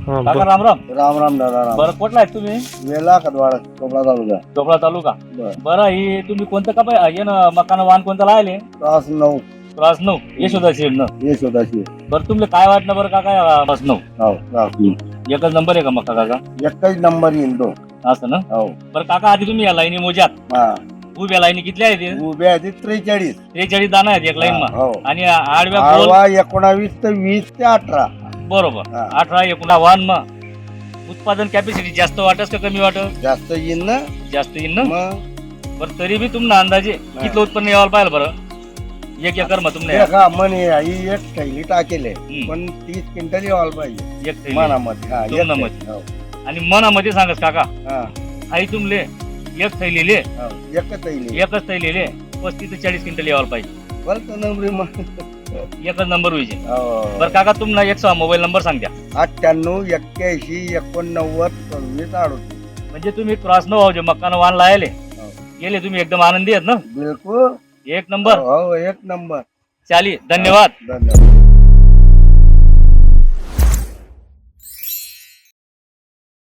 हा, काका बर- राम राम. राम राम दादा राम. बरं कुठला आहे तुम्ही? वेला कदवाड कोपडा तालुका? चोपडा तालुका. बर. बरं ही तुम्ही कोणतं का पाय- हे ना मकान वाहन कोणतं लायले तास नऊ. त्रास नऊ. यशोदा शेड न. ये स्वतःची बरं तुमले काय वाटणं बरं काका बस नऊ? हो नऊ. एकच नंबर आहे का मका काका? एकच नंबर येईन तो. असं ना? हो. बरं काका आधी तुम्ही या लाईनी मोजात हा. उभ्या लाईनी किती आहेत ते? उभे आहे त्रेचाळीस. त्रेचाळीस दाना आहेत एक लाईन मा हो. आणि आडव्या पोल एकोणावीस ते वीस ते अठरा. बरोबर हा. अठरा एकोणा वाहन मग उत्पादन कॅपॅसिटी जास्त वाटस का कमी वाटत जास्त येईन ना जास्त येईल ना मग बरं तरी बी तुम्हाला अंदाजे किती उत्पन्न यायला पाहिजे बरं एक एकर मग तुमने देखा म्हणे आई एक थैली टाकेले हम्म. पण तीस क्विंटल यावायला पाहिजे एक थैली. मनामध्ये हा एक मनामध्ये. थैली. हो. आणि मनामध्ये सांगस काका हा आई तुमले एक थैलीले हो. एकच थैली एकच थैलीले पस्तीस ते चाळीस क्विंटल यायला पाहिजे बरं तर नंबरी मग एकच नंबर होईचे हो. बरं काका तुम्हाला एक सहा मोबाईल नंबर सांग द्या. अठ्ठ्याण्णव एक्क्याऐंशी एकोणनव्वद सव्वीस अडतीस. म्हणजे तुम्ही क्रॉस न व्हावजे मक्कानं वाहन लायले. हो. गेले तुम्ही एकदम आनंदी आहेत ना? बिलकुल. एक नंबर. हो एक नंबर. चाली धन्यवाद. धन्यवाद.